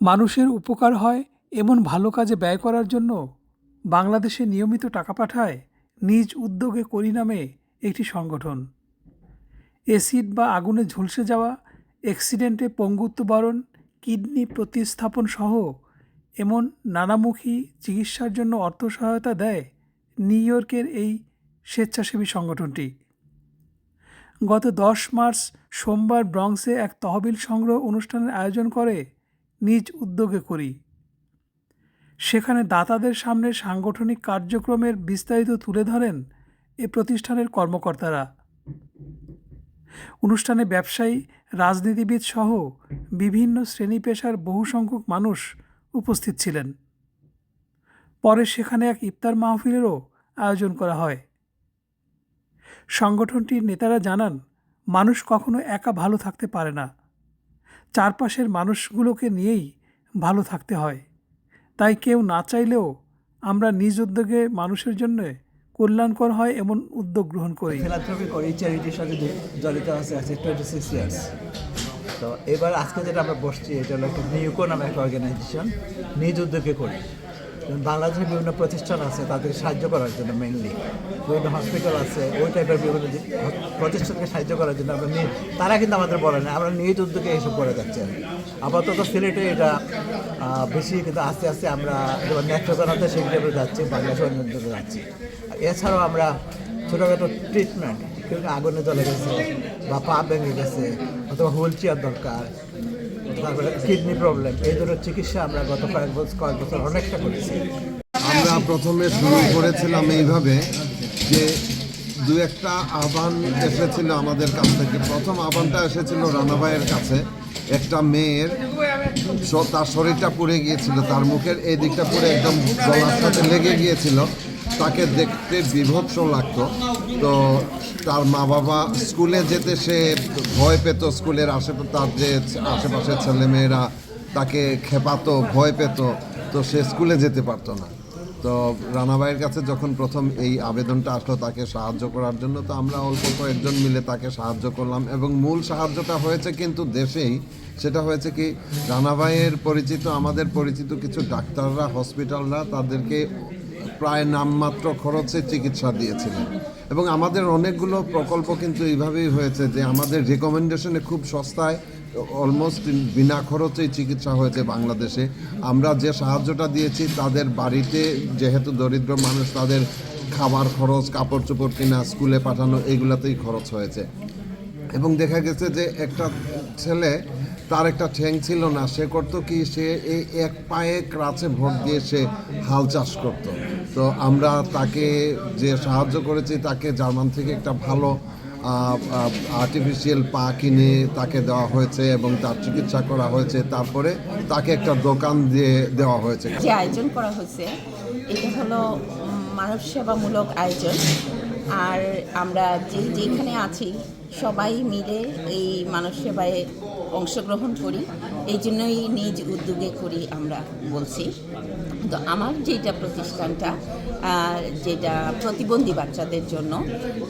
মানুষের উপকার হয় এমন ভালো কাজে ব্যয় করার জন্য? বাংলাদেশে নিয়মিত টাকা পাঠায় নিজ উদ্যোগে করি নামে একটি সংগঠন। এসিড বা আগুনে ঝলসে যাওয়া, অ্যাক্সিডেন্টে পঙ্গুত্ববরণ কিডনি প্রতিস্থাপন সহ এমন নানামুখী চিকিৎসার জন্য অর্থ সহায়তা দেয় নিউ ইয়র্কের এই স্বেচ্ছাসেবী সংগঠনটি। গত দশ মার্চ সোমবার ব্রঙ্কসে এক তহবিল সংগ্রহ অনুষ্ঠানের আয়োজন করে নিজ উদ্যোগে করি। সেখানে দাতাদের সামনে সাংগঠনিক কার্যক্রমের বিস্তারিত তুলে ধরেন এ প্রতিষ্ঠানের কর্মকর্তারা। অনুষ্ঠানে ব্যবসায়ী, রাজনীতিবিদ সহ বিভিন্ন শ্রেণি পেশার বহু সংখ্যক মানুষ উপস্থিত ছিলেন। পরে সেখানে এক ইফতার মাহফিলেরও আয়োজন করা হয়। সংগঠনটির নেতারা জানান, মানুষ কখনো একা ভালো থাকতে পারে না। চারপাশের মানুষগুলোকে নিয়েই ভালো থাকতে হয়। তাই কেউ না চাইলেও আমরা নিজ উদ্যোগে মানুষের জন্য কল্যাণকর হয় এমন উদ্যোগ গ্রহণ করি। সাথে আছে তো এবার আজকে যেটা আমরা বসছি, এটা হলো একটা নিউকো নামে একটা অর্গানাইজেশন নিজ উদ্যোগে করি। বাংলাদেশের বিভিন্ন প্রতিষ্ঠান আছে তাদেরকে সাহায্য করার জন্য মেইনলি বিভিন্ন হসপিটাল আছে, ওই টাইপের বিভিন্ন প্রতিষ্ঠানকে সাহায্য করার জন্য আমরা নিজ তারা কিন্তু আমাদের বলে না, আমরা নিজ উদ্যোগে এইসব করে যাচ্ছি আপাতত সিলেটে এটা বেশি কিন্তু আস্তে আস্তে আমরা যেমন নেত্রকোনাতে সেই টাইপের যাচ্ছি বাংলাদেশের অন্য যাচ্ছি। এছাড়াও আমরা ছোটোখাটো ট্রিটমেন্ট কেউ আগুনে জ্বলে গেছে, বা পা ভেঙে গেছে, অথবা হুইল চেয়ার দরকার তারপরে কিডনি প্রবলেম, এই ধরনের চিকিৎসা আমরা গত কয়েক বছর কয়েক বছর অনেকটা করেছি। আমরা প্রথমে শুরু করেছিলাম এইভাবে যে দু একটা আহ্বান এসেছিল আমাদের কাছ থেকে। প্রথম আহ্বানটা এসেছিল রানাভাইয়ের কাছে। একটা মেয়ের তার শরীরটা পুড়ে গিয়েছিল, তার মুখের এই দিকটা পুরো একদম গলার সাথে লেগে গিয়েছিল। তাকে দেখতে বিভৎস লাগতো। তো তার মা বাবা স্কুলে যেতে সে ভয় পেত, স্কুলের আশেপাশে তার যে আশেপাশের ছেলেমেয়েরা তাকে খেপাতো, ভয় পেত, তো সে স্কুলে যেতে পারতো না। তো রানাবাইয়ের কাছে যখন প্রথম এই আবেদনটা আসলো তাকে সাহায্য করার জন্য, তো আমরা অল্প কয়েকজন মিলে তাকে সাহায্য করলাম এবং মূল সাহায্যটা হয়েছে কিন্তু দেশেই। সেটা হয়েছে কি রানাবাইয়ের পরিচিত, আমাদের পরিচিত কিছু ডাক্তাররা, হসপিটালরা তাদেরকে প্রায় নামমাত্র খরচে চিকিৎসা দিয়েছিলেন। এবং আমাদের অনেকগুলো প্রকল্প কিন্তু এইভাবেই হয়েছে যে আমাদের রেকমেন্ডেশনে খুব সস্তায় অলমোস্ট বিনা খরচেই চিকিৎসা হয়েছে বাংলাদেশে। আমরা যে সাহায্যটা দিয়েছি, তাদের বাড়িতে যেহেতু দরিদ্র মানুষ, তাদের খাবার খরচ কাপড় চোপড় কিনা, স্কুলে পাঠানো, এগুলাতেই খরচ হয়েছে। এবং দেখা গেছে যে একটা ছেলে, তার একটা ঠ্যাং ছিল না, সে করতো কি, সে এই এক পায়ে ক্রাচে ভোট দিয়ে সে হাল চাষ করত। তো আমরা তাকে যে সাহায্য করেছি, তাকে জার্মান থেকে একটা ভালো আর্টিফিশিয়াল পা কিনে তাকে দেওয়া হয়েছে এবং তার চিকিৎসা করা হয়েছে। তারপরে তাকে একটা দোকান দিয়ে দেওয়া হয়েছে। যে আয়োজন করা হয়েছে, এটা হলো মানব সেবামূলক আয়োজন। আর আমরা যে যেখানে আছি, সবাই মিলে এই মানব সেবায় অংশগ্রহণ করি। এই জন্যই নিজ উদ্যোগে করি আমরা বলছি। তো আমার যেটা প্রতিষ্ঠানটা যেটা প্রতিবন্ধী বাচ্চাদের জন্য,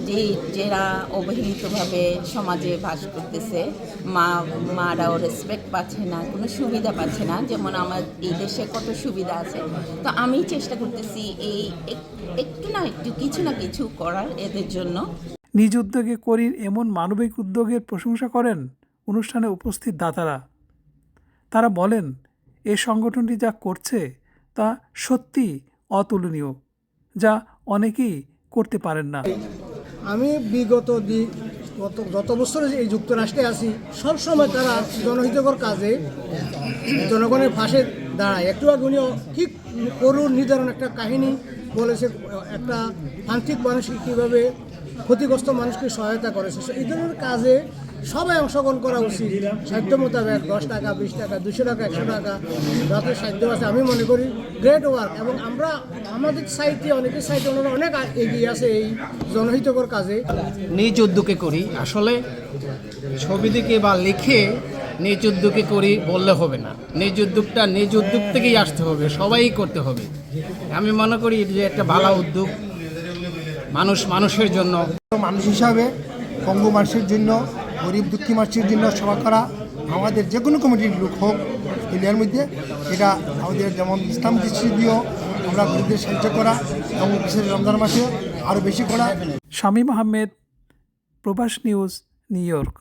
যে যারা অবহেলিতভাবে সমাজে বাস করতেছে, মা, মারাও রেসপেক্ট পাচ্ছে না, কোনো সুবিধা পাচ্ছে না, যেমন আমার এই দেশে কত সুবিধা আছে। তো আমি চেষ্টা করতেছি এই এক- একটু না একটু, কিছু না কিছু করার এদের জন্য। নিজ উদ্যোগে করির এমন মানবিক উদ্যোগের প্রশংসা করেন অনুষ্ঠানে উপস্থিত দাতারা। তারা বলেন এ সংগঠনটি যা করছে তা সত্যি অতুলনীয় যা অনেকেই করতে পারেন না। আমি বিগত গত গত বছর এই যুক্তরাষ্ট্রে আছি সবসময় তারা জনহিতকর কাজে জনগণের পাশে দাঁড়ায়। একটু আগে উনিও ঠিক করুণ নির্ধারণ একটা কাহিনী বলেছে, একটা আর্থিক মানুষকে কীভাবে ক্ষতিগ্রস্ত মানুষকে সহায়তা করেছে। এই ধরনের কাজে সবাই অংশগ্রহণ করা উচিত। সাধ্য মোতাবেক দশ টাকা, বিশ টাকা, দুশো টাকা, একশো টাকা যাতে সাধ্য আছে, আমি মনে করি গ্রেট ওয়ার্ক এবং আমরা, আমাদের সাইটে অনেকের সাইটে ওনারা অনেক এগিয়ে আছে এই জনহিতকর কাজে। নিজ উদ্যোগে করি। আসলে ছবি দেখে বা লিখে নিজ উদ্যোগে করি বললে হবে না। নিজ উদ্যোগটা নিজ উদ্যোগ থেকেই আসতে হবে সবাই করতে হবে। আমি মনে করি যে একটা ভালো উদ্যোগ মানুষ মানুষের জন্য। মানুষ হিসাবে পঙ্গু মানুষের জন্য গরিব দুঃখী মানুষের জন্য সেবা করা আমাদের যে কোনো কমিটির লোক হোক ইন্ডিয়ার মধ্যে এটা আমাদের যেমন ইসলাম দৃষ্টি দিয়েও আমরা গরিবদের সাহায্য করা এবং বিশেষ রমজান মাসে আরও বেশি করা। শামীম আহমেদ প্রবাস নিউজ নিউ ইয়র্ক।